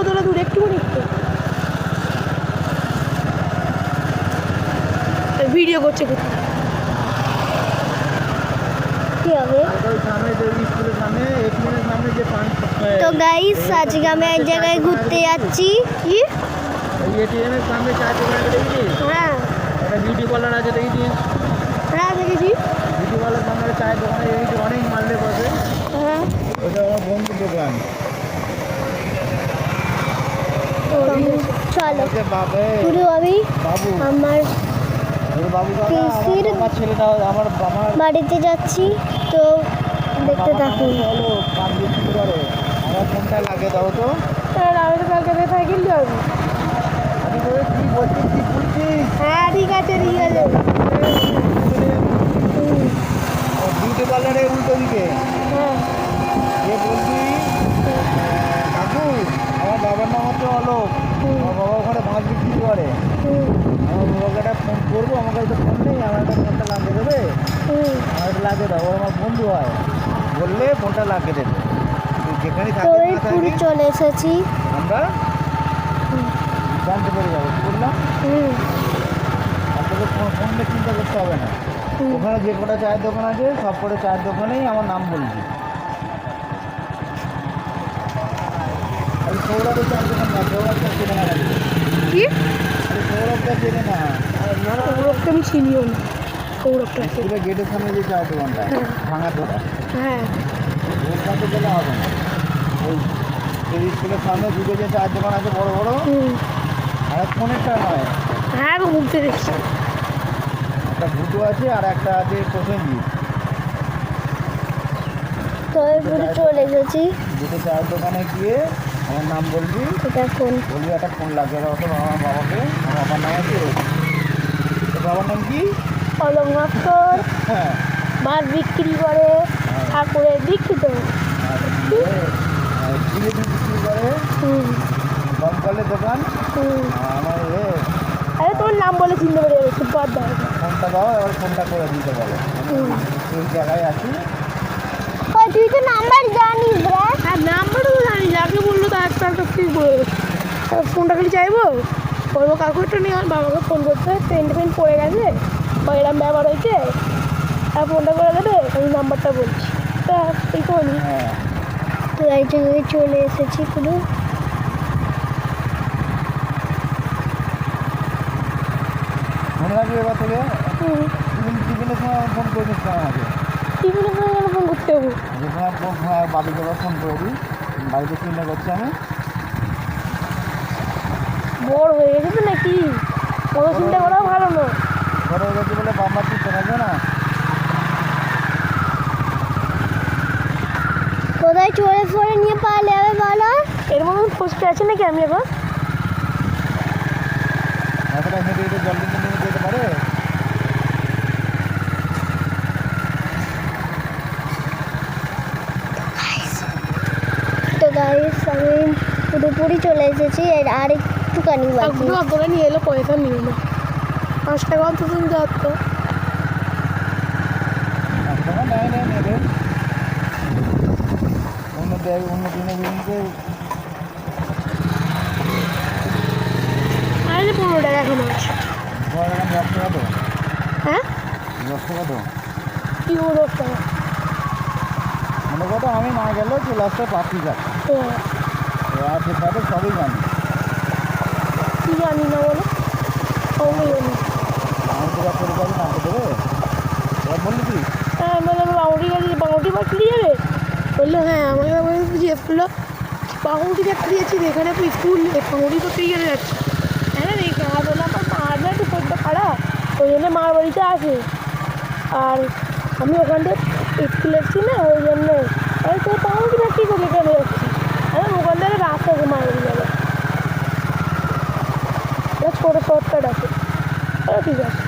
কতটা দূর একটুখানি একটু। ভিডিও করছে তো গাইস আজকে আমি এক জায়গায় ঘুরতে যাচ্ছি। কি? এটিএমের সামনে দোকান দেখেছিস? হ্যাঁ। একটা বিউটি পার্লার আছে দেখেছিস? হ্যাঁ দেখেছি। বিউটি পার্লার সামনে চায়ের দোকানে দেখেছি অনেক মালদে বসে হ্যাঁ। ওটা আমার বন্ধুর দোকান। চলো। পুরো আমি আমার পিসির বাড়িতে যাচ্ছি তো দেখতে বাবার থাকুন। নাম হলো কান বিক্রি করে। আমার ফোনটা লাগে দাও তো। আমি তো কালকে আমি। তোকে কি বলছিস কি বলছিস? হ্যাঁ ঠিক আছে ঠিক আছে। বিউটি পার্লারের উল্টো দিকে। হ্যাঁ। বাবার নাম হচ্ছে অলোক। আমার বাবা ওখানে মাছ বিক্রি করে। আমার বাবাকে একটা ফোন করব আমার কাছে ফোন নেই আমার একটা ফোনটা লাগিয়ে দেবে। আমার লাগিয়ে দাও আমার বন্ধু হয়। বললে ফোনটা লাগিয়ে দেবে। যেখানে থাকি চলে এসেছি। আমরা জানতে পেরে যাব বললাম? আপনাকে ফোন নিয়ে চিন্তা করতে হবে না। ওখানে যে কটা চায়ের দোকান আছে সব কটা চায়ের দোকানেই আমার নাম বলবি আর সৌরভের চায়ের দোকান না সৌরভটা চেনে না নাকি? কি? সৌরভকে আমি চিনিও না সৌরভটা গেটের সামনে যে চায়ের দোকানটা হ্যাঁ। ভাঙা তোরা হ্যাঁ গেলে হবে না ওই স্কুলের সামনে দুটো যে চায়ের দোকান আছে বড় বড় আর এক ফোনেরটা নয় হ্যাঁ আমি ঘুরতে দেখছি। একটা ভুটো আছে আর একটা আছে প্রসেনজিৎ তো চলে এসেছি দুটো চায়ের দোকানে গিয়ে আমার নাম বলবি? এটা ফোন বলবি একটা ফোন লাগবে তো আমার বাবাকে। আমার বাবার নাম আছে। তোর বাবার নাম কি? মাস্টার। হ্যাঁ। মাছ বিক্রি করে আর দিয়ে, আর জিলিপি বিক্রি করে? দমকলের দোকান? হুম। আমার এ। আরে তোমার নাম বলে চিনতে পেরে দাও। ফোনটা দাও এবার ফোনটা করে দিতে পারো এই জায়গায় আছি। ওই তুই তো নাম্বার জানিস রে হ্যাঁ নাম্বারটা তো জানি যাকে বলল তার একটা একটা ঠিক বলে ফোনটা খালি চাইব? বলব কাকু একটু নিয়ে আমার বাবাকে ফোন করতে হবে পেন পড়ে গেছে বা এরম ব্যবহার হয়েছে আর ফোনটা করে দেবে আমি নাম্বারটা বলছি। তা এই তো আমি হ্যাঁ তো এই জায়গায় চলে এসেছি পুরো। এবার থেকে টিফিনের সময় ফোন করে দিস না আমাকে? টিফিনের সময় ফোন করতে হব। ফোন বাড়িতে ফোন করে দিই। বাড়িতে চিন্তা করছি আমি। বড় হয়ে গেছে নাকি? কত চিন্তা করাও ভালো না। ঘরে গেছি বলে বাম্বার চিন্তা থাকবে না? কোথায় চড়ে ফড়ে নিয়ে পারলে হবে বলো? এর মধ্যে ফসকে আছে নাকি আমি এখন? এতটা হেঁটে হেঁটে জল যেতে পারে তো গাইস আমি পুরোপুরি চলে এসেছি এর আর একটুখানি বাকি অতটা নিয়ে এলো পয়সা নিও না। পাঁচ টাকা অন্তত তুমি যাত তো নেয় নেয় নেবে। অন্য দেয় অন্য দিনে দিনকে আরে পনেরো টাকা এখন আছে। হ্যাঁ? দশ টাকা তো কি দশ টাকা। মনে আমি না গেলেও চলে আসতে পারছি যাচ্ছে আর সেটা সবই জানি। কি জানি না বলো? সবই জানি তো যা করে যাবি নামতে দেবে? এবার বললি কি? হ্যাঁ বলে আমি বাঙুটি গেছি বাঙুটি বা ফিরে যাবে? বলল হ্যাঁ আমাকে আমাকে জিজ্ঞেস করল বাঙুটি একটা দিয়েছি এখানে স্কুল বাঙুটি করতে গেলে যাচ্ছি হ্যাঁ রে আর বললাম আমার মার না একটু শরীরটা খারাপ। ওই জন্য মার বাড়িতে আছে আর আমি ওখান থেকে স্কুল এসেছি না ওই জন্য। আমি তো বাঙুটি বা কী করবি কেন যাচ্ছি? বাড়ি যাবে এটা ছোটো শর্টকাট আছে। ঠিক আছে।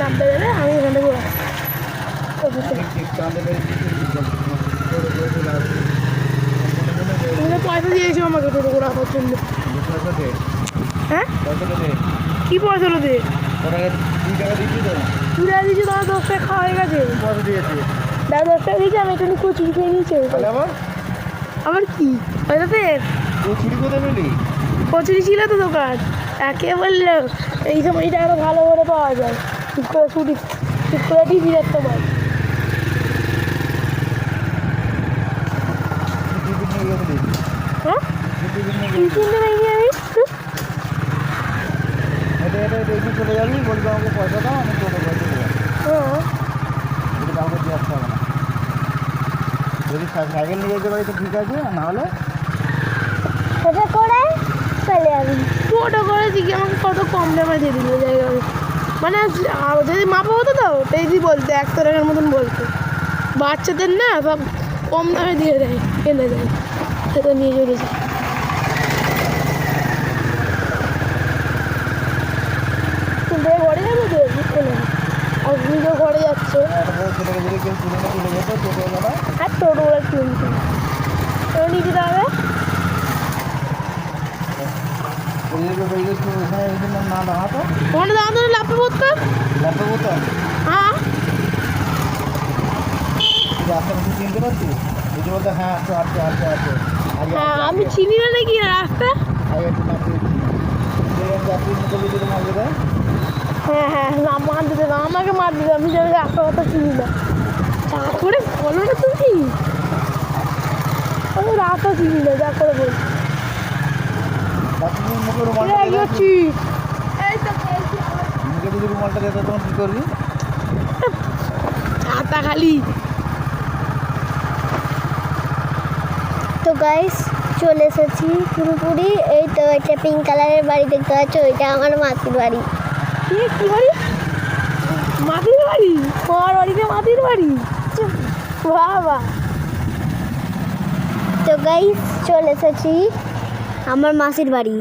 নামতে দেবে আমি এখান থেকে তুমি পয়সা দিয়েছ আমাকে টোটো করে আসার জন্য। হ্যাঁ? কী পয়সা হলো দে? ওটাকে দুই টাকা দিচ্ছি তুলে দিয়েছি তোমার দশ টাকা খাওয়া হয়ে গেছে। পয়সা দিয়েছি? দাদা দশ টাকা দিয়েছি আমি একটু কচুরি খেয়ে নিয়েছি। আবার? আমার কি? ওইটাতে তুই চুরি কোথায় পেলি? কচুরি ছিল তো দোকান। একে বলল এই সময়টা আরও ভালো করে পাওয়া যায়। ঠিক করে ছুটি ঠিক করে টিফিন নিয়ে গেছিলি? হ্যাঁ? তুই টিফিন নিয়ে গেছিলি টিফিন দেবে কি আমি এটা এটা এটা এগিয়ে চলে যাবি বলবি আমাকে পয়সা দাও আমি তোকে পয়সা দেবো হ্যাঁ এটা কাউকে দিয়ে আসতে হবে না। যদি সাইকেল নিয়ে যেতে পারি তো ঠিক আছে আর না হলে সেটা করে চলে যাবি। ছোটো করেছি কি আমাকে কত কম দামে দিয়ে দিল জায়গা মানে যদি মাপা হতো তো যদি বলতে একশো টাকার মতন বলতো। বাচ্চাদের না সব কম দামে দিয়ে দেয় এনে দেয়। সেটা নিয়ে চলে যায় কিন্তু এই ঘরে যাবে তো এনে নিজে ঘরে যাচ্ছে। আর টোটো ওরা কিনছে। হবে ওইদিকে বেরিয়ে ওখানে দাঁড়াতো লাফে পড়তাম ল্যাপটপ হতো হ্যাঁ। রাস্তা কিছু চিনতে পারছিস বুঝতে বলতে হ্যাঁ আসো আসো আসো আসো আমি চিনি না নাকি রাস্তা আগে একটু নাম দিয়েছি যাত্রী মুখে যদি মারবে দেয় হ্যাঁ হ্যাঁ না মার দিতে না আমাকে মার দিতে আমি যাবে রাস্তা কথা চিনি না। যা করে বলো না তুমি। আমি রাস্তা চিনি না যা করে বলছি। ছাতা খালি। তো গাইস চলে এসেছি পুরোপুরি। এই তো একটা পিঙ্ক কালারের বাড়ি দেখতে পাচ্ছ ওইটা আমার মাসির বাড়ি। কি বাড়ি? মাটির বাড়ি? তোমার বাড়িতে মাটির বাড়ি? বাবা। তো গাই চলে এসেছি আমার মাসির বাড়ি।